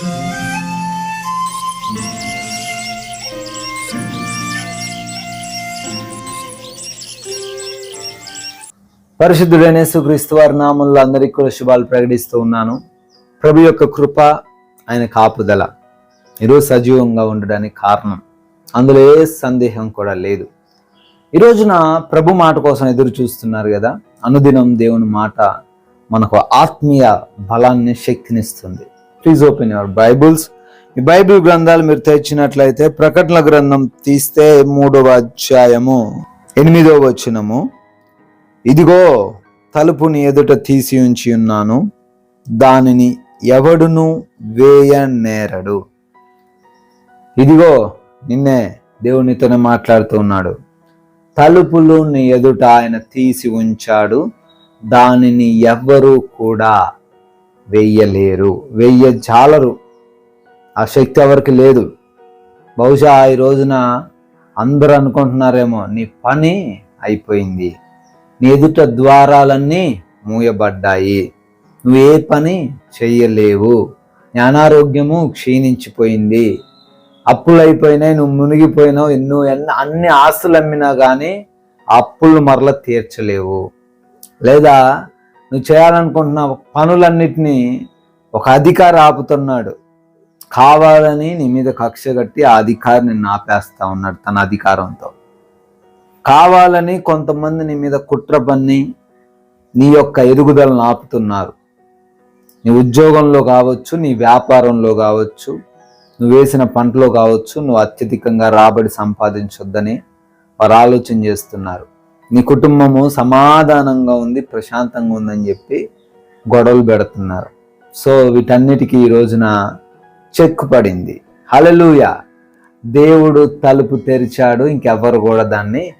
పరిశుద్ధుడైన సుక్రీస్తు వారి నామంలో అందరికీ కూడా శుభాలు ప్రకటిస్తూ ఉన్నాను. ప్రభు యొక్క కృప ఆయన కాపుదల ఈరోజు సజీవంగా ఉండడానికి కారణం. అందులో ఏ సందేహం కూడా లేదు. ఈ రోజున ప్రభు మాట కోసం ఎదురు చూస్తున్నారు కదా. అనుదినం దేవుని మాట మనకు ఆత్మీయ బలాన్ని శక్తినిస్తుంది. ప్లీజ్ ఓపెన్ యువర్ బైబుల్స్ ఈ బైబిల్ గ్రంథాలు మీరు తెచ్చినట్లయితే ప్రకటన గ్రంథం తీస్తే మూడవ అధ్యాయము ఎనిమిదవ వచనము. ఇదిగో తలుపుని ఎదుట తీసి ఉంచి ఉన్నాను. దానిని ఎవడును వేయనేరడు. ఇదిగో నిన్నే దేవునితోనే మాట్లాడుతూ ఉన్నాడు. తలుపులు నీ ఎదుట ఆయన తీసి ఉంచాడు. దానిని ఎవ్వరూ కూడా వెయ్యలేరు వెయ్య చాలరు ఆ శక్తి ఎవరికి లేదు. బహుశా ఈ రోజున అందరూ అనుకుంటున్నారేమో నీ పని అయిపోయింది. నీ ఎదుట ద్వారాలన్నీ మూయబడ్డాయి. నువ్వు ఏ పని చెయ్యలేవు. నీ అనారోగ్యము క్షీణించిపోయింది. అప్పులు అయిపోయినాయి నువ్వు మునిగిపోయినావు ఎన్నో ఎన్న అన్ని ఆస్తులు అమ్మినా కానీ అప్పులు మరల తీర్చలేవు. లేదా నువ్వు చేయాలనుకుంటున్న పనులన్నిటినీ ఒక అధికారి ఆపుతున్నాడు. కావాలని నీ మీద కక్ష కట్టి ఆ అధికారి నిన్ను ఆపేస్తా ఉన్నాడు తన అధికారంతో. కావాలని కొంతమంది నీ మీద కుట్ర పన్ని నీ యొక్క ఎదుగుదలను ఆపుతున్నారు. నీ ఉద్యోగంలో కావచ్చు నీ వ్యాపారంలో కావచ్చు నువ్వు వేసిన పంటలో కావచ్చు నువ్వు అత్యధికంగా రాబడి సంపాదించొద్దని వారు ఆలోచన చేస్తున్నారు. నీ కుటుంబము సమాధానంగా ఉంది ప్రశాంతంగా ఉందని చెప్పి గొడవలు పెడుతున్నారు. సో వీటన్నిటికీ ఈ రోజున చెక్ పడింది. హలలుయ దేవుడు తలుపు తెరిచాడు ఇంకెవరు కూడా దాన్ని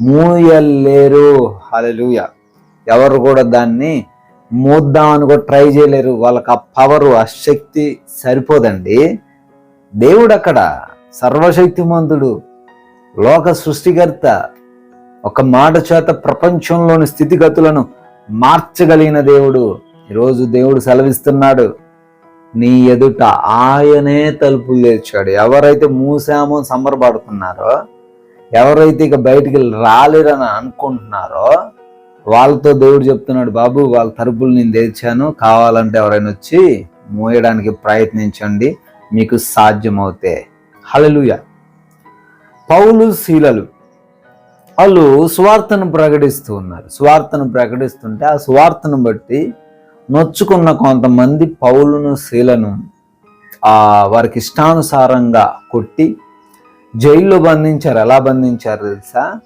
మూయలేరు. హలలుయ ఎవరు కూడా దాన్ని మూద్దామని కూడా ట్రై చేయలేరు. వాళ్ళకి ఆ పవరు ఆ శక్తి సరిపోదండి. దేవుడు అక్కడ సర్వశక్తిమంతుడు లోక సృష్టికర్త ఒక మాట చేత ప్రపంచంలోని స్థితిగతులను మార్చగలిగిన దేవుడు. ఈరోజు దేవుడు సెలవిస్తున్నాడు. నీ ఎదుట ఆయనే తలుపులు తెచ్చాడు ఎవరైతే మూసామో సంబరపడుతున్నారో ఎవరైతే ఇక బయటికి రాలేరని అనుకుంటున్నారో వాళ్ళతో దేవుడు చెప్తున్నాడు బాబు వాళ్ళ తలుపులు నేను తెచ్చాను కావాలంటే ఎవరైనా వచ్చి మూయడానికి ప్రయత్నించండి. మీకు సాధ్యమవుతే హలలుయ పౌలు శీలలు వాళ్ళు స్వార్థను ప్రకటిస్తూ ఉన్నారు. స్వార్థను ప్రకటిస్తుంటే ఆ స్వార్థను బట్టి నొచ్చుకున్న కొంతమంది పౌలును శీలను ఆ వారికి ఇష్టానుసారంగా కొట్టి జైల్లో బంధించారు. ఎలా బంధించారు తెలుసా?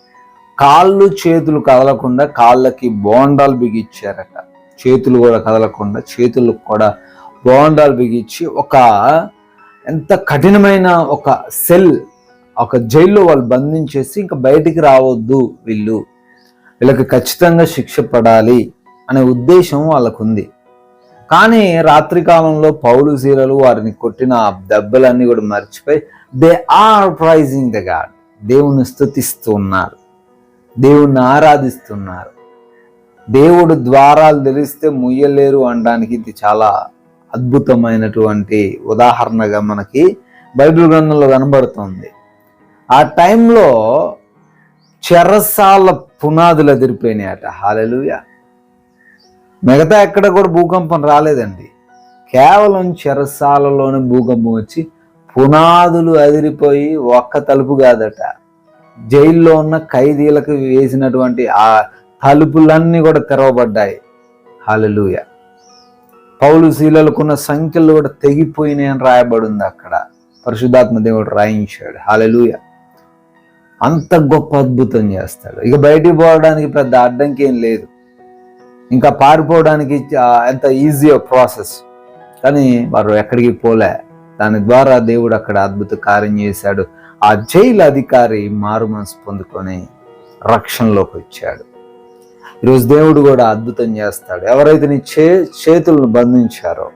కాళ్ళు చేతులు కదలకుండా కాళ్ళకి బోండాలు బిగించారట. చేతులు కూడా కదలకుండా చేతులకు కూడా బోండాలు బిగించి ఒక ఎంత కఠినమైన ఒక సెల్ ఒక జైల్లో వాళ్ళు బంధించేసి ఇంకా బయటికి రావద్దు వీళ్ళు. వీళ్ళకి ఖచ్చితంగా శిక్ష పడాలి అనే ఉద్దేశం వాళ్ళకుంది. కానీ రాత్రికాలంలో పౌలు వారిని కొట్టిన దెబ్బలన్నీ కూడా మర్చిపోయి they are praising the God దేవుని స్థుతిస్తూ ఉన్నారు దేవుణ్ణి ఆరాధిస్తున్నారు. దేవుడు ద్వారాలు తెలిస్తే ముయ్యలేరు అనడానికి ఇది చాలా అద్భుతమైనటువంటి ఉదాహరణగా మనకి బైబిల్ గ్రంథంలో కనబడుతుంది. ఆ టైంలో చెరసాల పునాదులు అదిరిపోయినాయట. హాలెలుయ. మిగతా ఎక్కడ కూడా భూకంపం రాలేదండి. కేవలం చెరసాలలోనే భూకంపం వచ్చి పునాదులు అదిరిపోయి ఒక్క తలుపు కాదట. జైల్లో ఉన్న ఖైదీలకు వేసినటువంటి ఆ తలుపులన్నీ కూడా తెరవబడ్డాయి. హాలెలుయ. పౌలు శీలలకున్న సంఖ్యలు కూడా తెగిపోయినాయని రాయబడింది అక్కడ. పరిశుద్ధాత్మ దేవుడు రాయించాడు. హాలెలుయ. అంత గొప్ప అద్భుతం చేస్తాడు. ఇక బయటికి పోవడానికి పెద్ద అడ్డంకి ఏం లేదు. ఇంకా పారిపోవడానికి ఎంత ఈజీ ప్రాసెస్ కానీ వారు ఎక్కడికి పోలే. దాని ద్వారా దేవుడు అక్కడ అద్భుత కార్యం చేశాడు. ఆ జైలు అధికారి మారు మనసు పొందుకొని రక్షణలోకి వచ్చాడు. ఈరోజు దేవుడు కూడా అద్భుతం చేస్తాడు. ఎవరైతే నీ చే చేతులను బంధించారో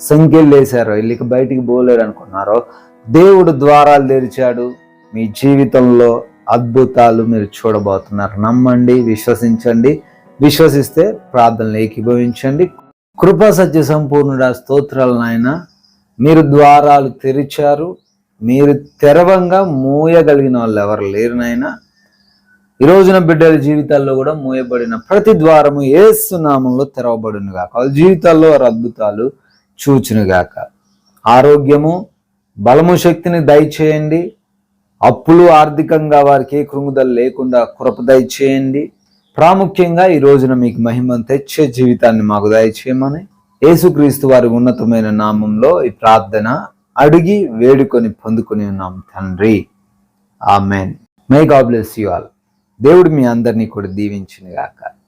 సంఖ్యలు వేశారో ఇల్లికి బయటికి పోలేడు అనుకున్నారో దేవుడు ద్వారాలు తెరిచాడు. మీ జీవితంలో అద్భుతాలు మీరు చూడబోతున్నారు. నమ్మండి విశ్వసించండి. విశ్వసిస్తే ప్రార్థనలు ఏకీభవించండి. కృపా సత్య సంపూర్ణుడ స్తోత్రాలు నాయన. మీరు ద్వారాలు తెరిచారు. మీరు తెరవంగా మూయగలిగిన వాళ్ళు ఎవరు లేరు నాయన. ఈ రోజున బిడ్డల జీవితాల్లో కూడా మూయబడిన ప్రతి ద్వారము ఏసు నామంలో తెరవబడును గాక వాళ్ళ జీవితాల్లో వారు అద్భుతాలు చూచునుగాక. ఆరోగ్యము బలము శక్తిని దయచేయండి. అప్పులు ఆర్థికంగా వారికి కృంగుదలు లేకుండా కృప దయచేయండి. ప్రాముఖ్యంగా ఈ రోజున మీకు మహిమను తెచ్చే జీవితాన్ని మాకు దయచేయమని యేసుక్రీస్తు వారి ఉన్నతమైన నామంలో ఈ ప్రార్థన అడిగి వేడుకొని పొందుకొని ఉన్నాం తండ్రి. Amen. May God bless you all దేవుడు మీ అందరినీ కూడా దీవించిన గాక.